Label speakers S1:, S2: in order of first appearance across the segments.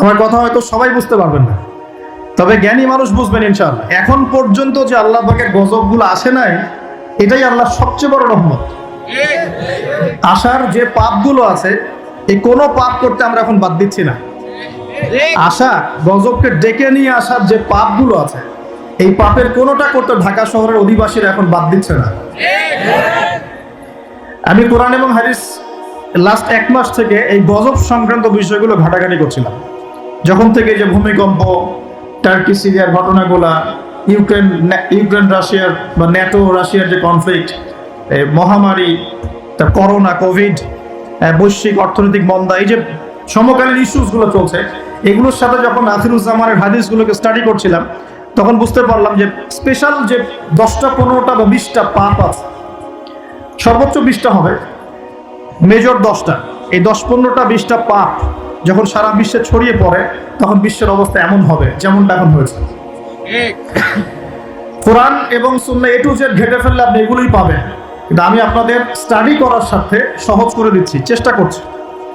S1: আমার কথা হয়তো সবাই বুঝতে পারবেন না। তবে জ্ঞানী মানুষ বুঝবেন ইনশাআল্লাহ। এখন পর্যন্ত যে আল্লাহ পাকের গজবগুলো আসে নাই, এটাই আল্লাহ সবচেয়ে বড় রহমত। আসার যে পাপগুলো আছে, এই কোনো পাপ করতে আমরা এখন বাদ দিচ্ছি না। আশা গজবকে ডেকে নিয়ে আসার যে পাপগুলো আছে, এই পাপের কোনোটা করতে ঢাকা শহরের অধিবাসীরা এখন বাদ দিচ্ছে না। আমি কোরআন এবং হাদিস লাস্ট এক মাস থেকে এই গজব সংক্রান্ত বিষয়গুলো ঘাটাঘাটি করছিলাম। যখন থেকে যে ভূমিকম্প টার্কি সিরিয়ার ঘটনাগুলা ইউক্রেন ইউক্রেন রাশিয়ার বা ন্যাটো রাশিয়ার যে কনফ্লিক্ট মহামারী, তা করোনা কোভিড বৈশ্বিক অর্থনৈতিক মন্দা, এই যে সমকালীন ইস্যুসগুলো চলছে, এগুলোর সাথে যখন আখিরুজ্জামানের হাদিসগুলোকে স্টাডি করছিলাম, তখন বুঝতে পারলাম যে স্পেশাল যে দশটা, পনেরোটা বা বিশটা পাপ আছে, সর্বোচ্চ বিশটা হবে মেজর দশটা, এই দশ, পনেরোটা, বিশটা পাপ যখন সারা বিশ্বে ছড়িয়ে পড়ে তখন বিশ্বের অবস্থা এমন হবে যেমনটা এখন হয়েছে। কোরআন এবং সুন্না এ টু জেড ঘেটে ফেললে আপনি এগুলোই পাবেন। কিন্তু আমি আপনাদের স্টাডি করার সাথে সহজ করে দিচ্ছি চেষ্টা করছি।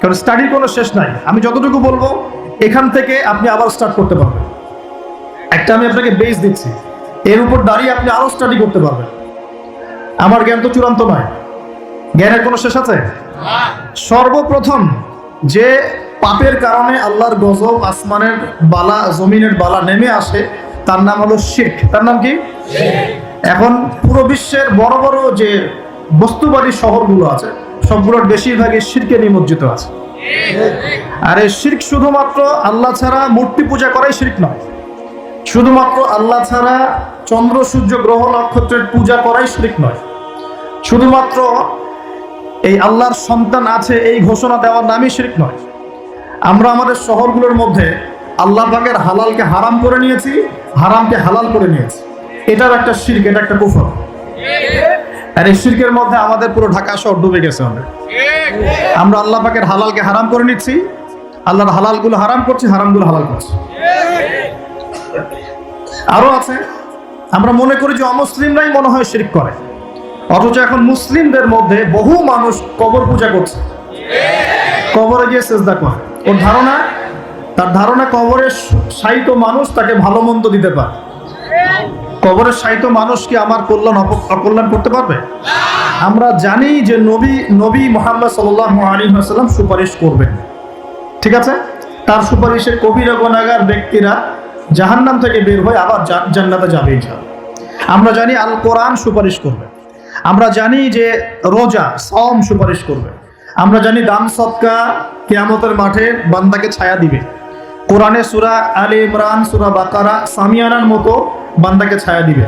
S1: কারণ স্টাডির কোনো শেষ নাই। আমি যতটুকু বলব এখান থেকে আপনি আবার স্টার্ট করতে পারবেন। একটা আমি আপনাকে বেস দিচ্ছি। এর উপর দাঁড়িয়ে আপনি আরও স্টাডি করতে পারবেন। আমার জ্ঞান তো চূড়ান্ত নয়। জ্ঞানের কোনো শেষ আছে? সর্বপ্রথম যে পাপের কারণে আল্লাহর গজব আসমানের বালা জমিনের বালা নেমে আসে। তার নাম হলো শির্ক। তার নাম কি? এখন পুরো বিশ্বের বড় বড় যে বস্তুবাদী শহরগুলো আছে সবগুলোর বেশিরভাগই শিরকে নিমজ্জিত আছে। আর এই শির্ক শুধুমাত্র আল্লাহ ছাড়া মূর্তি পূজা করাই শির্ক নয়। শুধুমাত্র আল্লাহ ছাড়া চন্দ্র সূর্য গ্রহ নক্ষত্রের পূজা করাই শির্ক নয়। শুধুমাত্র এই আল্লাহর সন্তান আছে এই ঘোষণা দেওয়ার নামই শিরিক নয়। আমরা আমাদের শহরগুলোর মধ্যে আল্লাহ পাকের হালালকে হারাম করে নিয়েছি, হারামকে হালাল করে নিয়েছি। এটার একটা শির্ক, এটা একটা কুফর। আর এই শির্কের মধ্যে আমাদের পুরো ঢাকা শহর ডুবে গেছে আমরা আল্লাহ পাকের হালালকে হারাম করে নিচ্ছি, আল্লাহর হালালগুলো হারাম করছি, হারামগুলো হালাল করছি। আরও আছে, আমরা মনে করি যে অমুসলিমরাই মনে হয় শিরিক করে। অথচ এখন মুসলিমদের মধ্যে বহু মানুষ কবর পূজা করছে। কবরে গিয়ে সেজদা করে। ওর ধারণা, তার ধারণা কবরের সাহিত মানুষ তাকে ভালো মন্দ দিতে পারে। কবরের সাহিত্য মানুষ কি আমার কল্যাণ অকল্যাণ করতে পারবে? আমরা জানি যে নবী নবী মোহাম্মদ সাল্লাম সুপারিশ করবেন। ঠিক আছে? তার সুপারিশের কবিরা গোনাগার ব্যক্তিরা জাহান্নাম থেকে বের হয়ে আবার জান্নাতে যাবে আমরা জানি আল কোরআন সুপারিশ করবে। আমরা জানি যে রোজা সম সুপারিশ করবে। আমরা জানি দান সৎকা কেয়ামতের মাঠে বান্দাকে ছায়া দিবে। কোরআনে সুরা আলে ইমরান সুরা বাকারা সামিয়ানার মতো বান্দাকে ছায়া দিবে।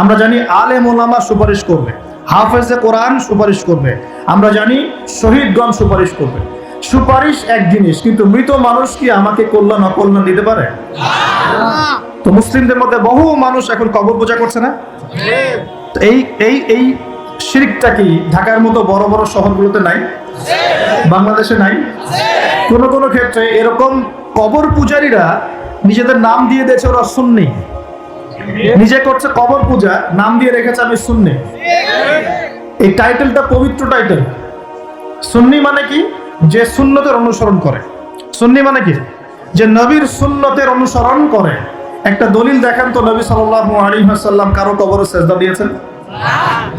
S1: আমরা জানি আলে মোলামা সুপারিশ করবে। হাফেজে কোরআন সুপারিশ করবে। আমরা জানি শহীদগণ সুপারিশ করবে। সুপারিশ এক জিনিস কিন্তু মৃত মানুষ কি আমাকে কল্যাণ অকল্যাণ দিতে পারে? তো মুসলিমদের মধ্যে বহু মানুষ এখন কবর পূজা করছে না? এই এই এই শিরিকটা কি ঢাকার মতো বড় বড় শহরগুলোতে নাই? বাংলাদেশে নাই? কোন কোন ক্ষেত্রে এরকম কবর পূজারীরা নিজেদের নাম দিয়ে দিয়েছে ওরা সুন্নি। নিজে করছে কবর পূজা, নাম দিয়ে রেখেছে আমি সুন্নি। এই টাইটেলটা পবিত্র টাইটেল। সুন্নি মানে কি? যে সুন্নতের অনুসরণ করে। সুন্নি মানে কি? যে নবীর সুন্নতের অনুসরণ করে। একটা দলিল দেখান তো নবী সাল্লাল্লাহু আলাইহি ওয়াসাল্লাম কারও কবরে সেজদা দিয়েছেন?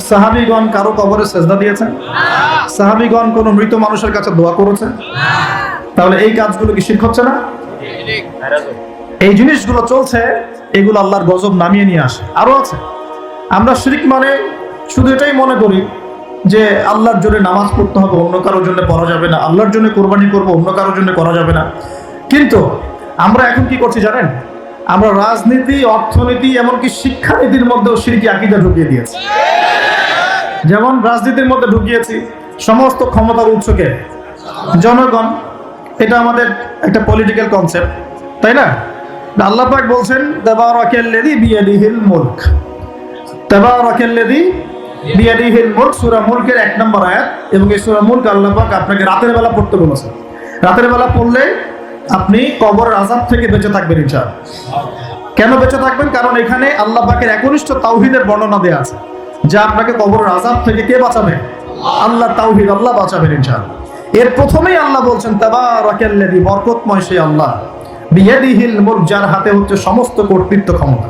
S1: সাহাবীগণ কারও কবরে সেজদা দিয়েছেন সাহাবীগণ কোনো মৃত মানুষের কাছে দোয়া করেছেন তাহলে এই কাজগুলো কি শিরক হচ্ছে না? এই জিনিসগুলো চলছে, এগুলো আল্লাহর গজব নামিয়ে নিয়ে আসে। আরও আছে। আমরা শিরিক মানে শুধু এটাই মনে করি যে আল্লাহর জন্য নামাজ পড়তে হবে, অন্য কারোর জন্য পড়া যাবে না। আল্লাহর জন্য কোরবানি করব, অন্য কারোর জন্য করা যাবে না। কিন্তু আমরা এখন কি করছি জানেন? আমরা রাজনীতি, অর্থনীতি, এমনকি শিক্ষানীতির মধ্যেও সিরকি আকিদা ঢুকিয়ে দিয়েছি। যেমন রাজনীতির মধ্যে ঢুকিয়েছি, সমস্ত ক্ষমতার উৎসকে জনগণ। এটা আমাদের একটা পলিটিক্যাল কনসেপ্ট তাই না? আল্লাহ পাক বলছেন, তাবারাকাল্লাযী বিয়াদিহিল মুলক। তাবারাকাল্লাযী বিয়াদিহিল মুলক, সূরা মুলকের এক নম্বর আয়াত, এবং এই সূরা মুলক আল্লাহ পাক আপনাকে রাতের বেলা পড়তে বলেছেন। রাতের বেলা পড়লে আপনি কবরের আযাব থেকে বেঁচে থাকবেন ইনশাআল্লাহ। কেন বেঁচে থাকবেন? কারণ এখানে আল্লাহ পাকের একনিষ্ঠ তাওহীদের বর্ণনা দেওয়া আছে যা আপনাকে কবরের আযাব থেকে কে বাঁচাবে? আল্লাহ তাওহীদ আল্লাহ বাঁচাবেন ইনশাআল্লাহ। এর প্রথমেই আল্লাহ বলছেন, তাবারাকাল্লাযী বরকতময় সেই আল্লাহ। বিয়াদিহিল মুলক, যার হাতে হচ্ছে সমস্ত কর্তৃত্ব ক্ষমতা।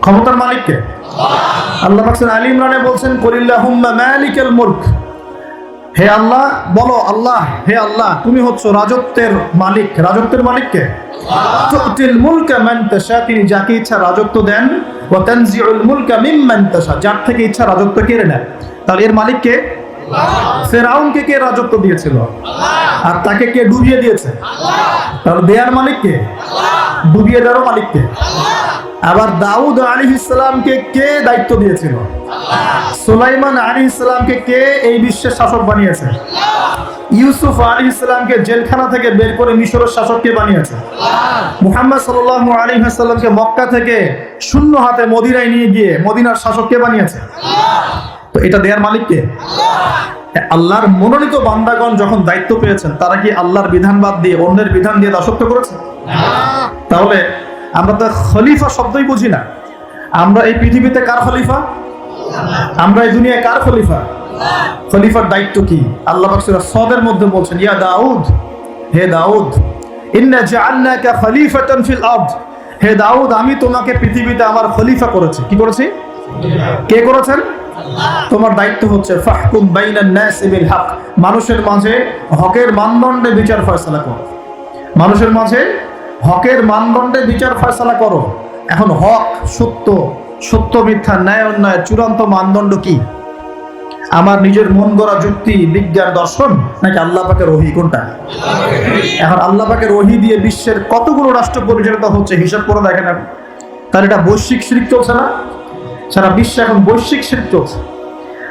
S1: ক্ষমতার মালিককে আল্লাহ পাক আলী ইমরানে বলছেন, কুলিল্লাহুম্মা মালিকাল মুলক। হে আল্লাহ, বলো আল্লাহ, হে আল্লাহ, তুমি হচ্ছ রাজত্বের মালিক। রাজত্বের মালিককে তিনি যাকে ইচ্ছা রাজত্ব দেন তাশা, যার থেকে ইচ্ছা রাজত্ব কেড়ে নেন। তাহলে এর মালিককে ফেরাউনকে কে রাজত্ব দিয়েছিল? আর তাকে কে ডুবিয়ে দিয়েছে? তাহলে দেয়ার মালিককে ডুবিয়ে দেওয়ার মালিককে আবার দাউদ আলী ইসলামকে কে দায়িত্ব দিয়েছিল? সুলাইমান আলী ইসলামকে কে এই বিশ্বের শাসক বানিয়েছে? ইউসুফ আলী ইসলামকে জেলখানা থেকে বের করে মিশরের শাসক কে বানিয়েছে? মুহাম্মদ সাল্লাহ আলী হাসাল্লামকে মক্কা থেকে শূন্য হাতে মদিনায় নিয়ে গিয়ে মদিনার শাসক কে বানিয়েছে? তো এটা দেয়ার মালিককে আল্লাহর মনোনীত বান্দাগণ যখন দায়িত্ব পেয়েছেন, তারা কি আল্লাহর বিধান বাদ দিয়ে অন্যের বিধান দিয়ে দাসত্ব করেছে? তাহলে আমরা তো খলিফা শব্দই বুঝি না। আমরা এই পৃথিবীতে কার খলিফা? আমরা এই দুনিয়ায় কার খলিফা? খলিফার দায়িত্ব কি? আল্লাহ পাক সূরা সদের মধ্যে বলছেন, ইয়া দাউদ, হে দাউদ, ইন্না জাআলনাকা খলিফাতান ফিল আরদ। হে দাউদ, আমি তোমাকে পৃথিবীতে আমার খলিফা করেছি। কি করেছি? কে করেছেন? তোমার দায়িত্ব হচ্ছে ফাহকুম বাইনান নাস বিল হক। মানুষের মাঝে হকের মানদণ্ডে বিচার ফয়সালা করো। মানুষের মাঝে হকের মানদণ্ডে বিচার ফয়সালা করো। এখন হক সত্য সত্য মিথ্যা, ন্যায় অন্যায়, চূড়ান্ত মানদণ্ড কি? আমার নিজের মন গড়া যুক্তি, বিজ্ঞান, দর্শন, নাকি আল্লাহ পাকের ওহি, কোনটা? এখন আল্লাহ পাকের ওহি দিয়ে বিশ্বের কতগুলো রাষ্ট্র পরিচালিত হচ্ছে, হিসাব করে দেখেন। তার এটা বৈশ্বিক শিরিক চলছে না? সারা বিশ্বে এখন বৈশ্বিক শিরিক চলছে।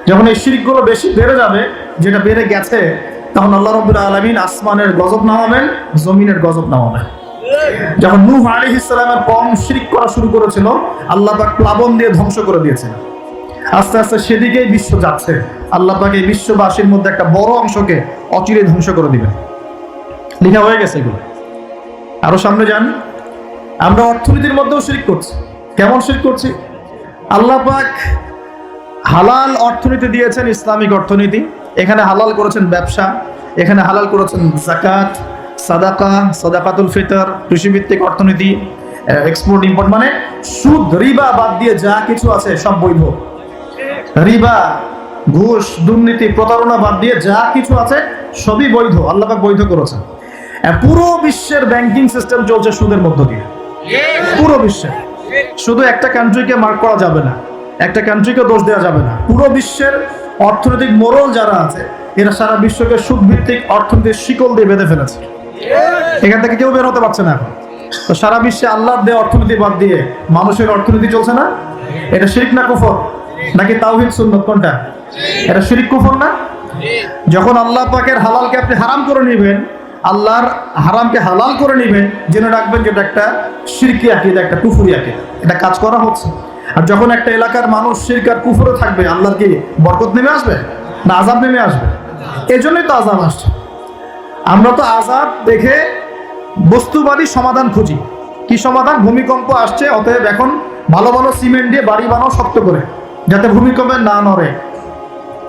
S1: যখন এই শিরিকগুলো বেশি বেড়ে যাবে, যেটা বেড়ে গেছে, তখন আল্লাহ রবুল্লা আলমিন আসমানের গজব নামাবেন, জমিনের গজব নামাবেন। যখন নূহ আলী ইসলামের কম শিরিক করা শুরু করেছিল, আল্লাহ পাক প্লাবন দিয়ে ধ্বংস করে দিয়েছেন। আস্তে আস্তে সেদিকেই বিশ্ব যাচ্ছে। আল্লাহ পাক এই বিশ্ববাসীর মধ্যে একটা বড় অংশকে অচিরে ধ্বংস করে দিবেন। লেখা হয়ে গেছে এগুলো। আরও সামনে যান। আমরা অর্থনীতির মধ্যেও শিরিক করছি। কেমন শিরিক করছি? আল্লাহ পাক হালাল অর্থনীতি দিয়েছেন ইসলামিক অর্থনীতি। এখানে হালাল করেছেন ব্যবসা এখানে হালাল করেছেন জাকাত সাদাকা সাদাকাতুল ফিতর কৃষিভিত্তিক অর্থনীতি এক্সপোর্ট ইম্পোর্ট মানে সুদ রিবা বাদ দিয়ে যা কিছু আছে সব বৈধ। রিবা ঘুষ দুর্নীতি প্রতারণা বাদ দিয়ে যা কিছু আছে সবই বৈধ আল্লাহ পাক বৈধ করেছেন। পুরো বিশ্বের ব্যাংকিং সিস্টেম চলছে সুদের মধ্য দিয়ে। পুরো বিশ্বে। শুধু একটা কান্ট্রিকে মার্ক করা যাবে না, একটা কান্ট্রিকে দোষ দেওয়া যাবে না। পুরো বিশ্বের অর্থনৈতিক মোড়ল যারা আছে, এরা সারা বিশ্বকে সুদ ভিত্তিক অর্থনীতির শিকল দিয়ে বেঁধে ফেলেছে। এখান থেকে কেউ বের হতে পারছে না এখন। তো সারা বিশ্বে আল্লাহর দেওয়া অর্থনীতি বাদ দিয়ে মানুষের অর্থনীতি চলছে না? এটা শিরিক না কুফর? নাকি তাওহিদ সুন্নত কোনটা? এটা শিরিক কুফর না? যখন আল্লাহ পাকের হালালকে আপনি হারাম করে নেবেন আল্লাহর হারামকে হালাল করে নেবেন, জেনে রাখবেন যে এটা একটা শিরকি আকিদা, একটা কুফুরি আকিদা। এটা কাজ করা হচ্ছে। আর যখন একটা এলাকার মানুষ শিরক আর কুফুরে থাকবে, আল্লাহর কি বরকত নেমে আসবে? না আজাব নেমে আসবে? এই জন্যই তো আজাব আসছে। আমরা তো আজাব দেখে বস্তুবাদী সমাধান খুঁজি। কি সমাধান? ভূমিকম্প আসছে, অতএব এখন ভালো ভালো সিমেন্ট দিয়ে বাড়ি বানাও শক্ত করে, যাতে ভূমিকম্পে না নড়ে।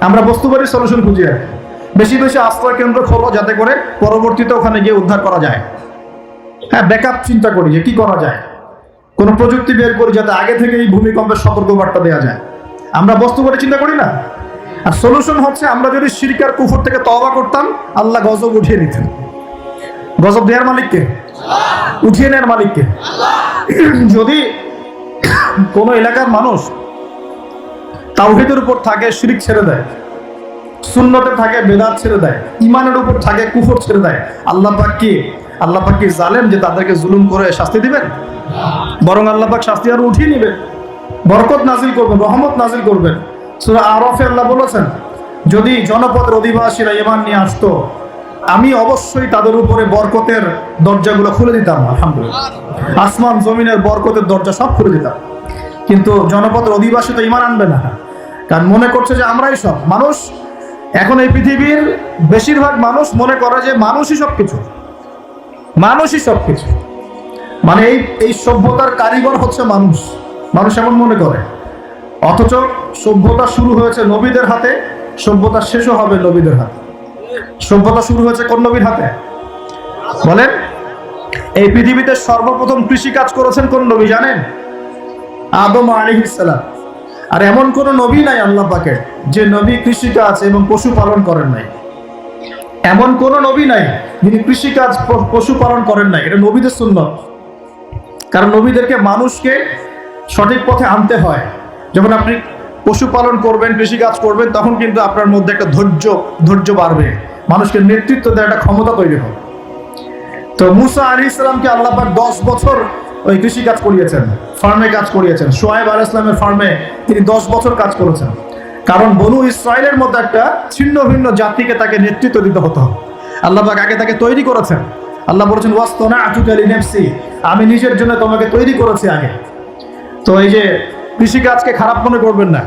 S1: আমরা বস্তুবাদী সলিউশন খুঁজি আর। বেশি বেশি আশ্রয় কেন্দ্র খোলো যাতে করে পরবর্তীতে ওখানে গিয়ে উদ্ধার করা যায়। হ্যাঁ ব্যাকআপ চিন্তা করি যে কি করা যায়। কোনো প্রযুক্তি বের করি যাতে আগে থেকে এই ভূমিকম্পের সতর্কবার্তা দেওয়া যায়। আমরা বস্তু করে চিন্তা করি না? আর সলিউশন হচ্ছে আমরা যদি শিরকার কুফর থেকে তওবা করতাম, আল্লাহ গজব উঠিয়ে নিতেন। গজব দেওয়ার মালিককে? উঠিয়ে নেওয়ার মালিককে? যদি কোনো এলাকার মানুষ তাওহিদের উপর থাকে, শিরিক ছেড়ে দেয় সুন্নতে থাকে, বেদাত ছেড়ে দেয় ইমানের উপর থাকে, কুফর ছেড়ে দেয়। আল্লাহ পাক কি? আল্লাহ পাক কি জালেম যে তাদেরকে জুলুম করে শাস্তি দিবেন? বরং আল্লাহ পাক শাস্তি আরও উঠিয়ে নেবেন। বরকত নাজিল করবেন, রহমত নাজিল করবেন। সুরা আরফে আল্লাহ বলেছেন, যদি জনপদের অধিবাসীরা ইমান নিয়ে আসতো, আমি অবশ্যই তাদের উপরে বরকতের দরজাগুলো খুলে দিতাম, আলহামদুলিল্লাহ। আসমান, জমিনের বরকতের দরজা সব খুলে দিতাম। কিন্তু জনপদের অধিবাসী তো ইমান আনবে না। কারণ মনে করছে যে আমরাই সব। মানুষ এখন এই পৃথিবীর বেশিরভাগ মানুষ মনে করে যে মানুষই সব কিছু মানুষই সব কিছু মানে এই এই সভ্যতার কারিগর হচ্ছে মানুষ। মানুষ এমন মনে করে। অথচ সভ্যতা শুরু হয়েছে নবীদের হাতে, সভ্যতা শেষও হবে নবীদের হাতে। সভ্যতা শুরু হয়েছে কোন নবীর হাতে? বলেন, এই পৃথিবীতে সর্বপ্রথম কৃষি কাজ করেছেন কোন নবী জানেন? আদম আলিহিসাল্লাম আর এমন কোন নবী নাই আল্লাহ পাকে যে নবী কৃষি কাজ এবং পশুপালন করেন নাই। এমন কোন নবী নাই যিনি কৃষিকাজ পশুপালন করেন নাই। এটা নবীদের সুন্নত। কারণ নবীদেরকে মানুষকে সঠিক পথে আনতে হয়। যখন আপনি পশুপালন করবেন, কৃষিকাজ করবেন, তখন কিন্তু আপনার মধ্যে একটা ধৈর্য ধৈর্য বাড়বে। মানুষকে নেতৃত্ব দেওয়ার একটা ক্ষমতা তৈরি হবে। তো মুসা আলী ইসলামকে আল্লাহ পাক দশ বছর ওই কৃষি কাজ করিয়েছেন ফার্মে কাজ করিয়েছেন। সোয়েব আল ইসলামের ফার্মে তিনি দশ বছর কাজ করেছেন। কারণ বনু ইসরায়েলের মতো একটা ছিন্ন ভিন্ন জাতিকে তাকে নেতৃত্ব দিতে হতো। আল্লাহ পাক আগে তাকে তৈরি করেছেন। আল্লাহ বলেছেন ওয়াস্তনা আতুকালি নেফসি আমি নিজের জন্য তোমাকে তৈরি করেছি আগে। তো এই যে কৃষিকাজকে খারাপ মনে করবেন না।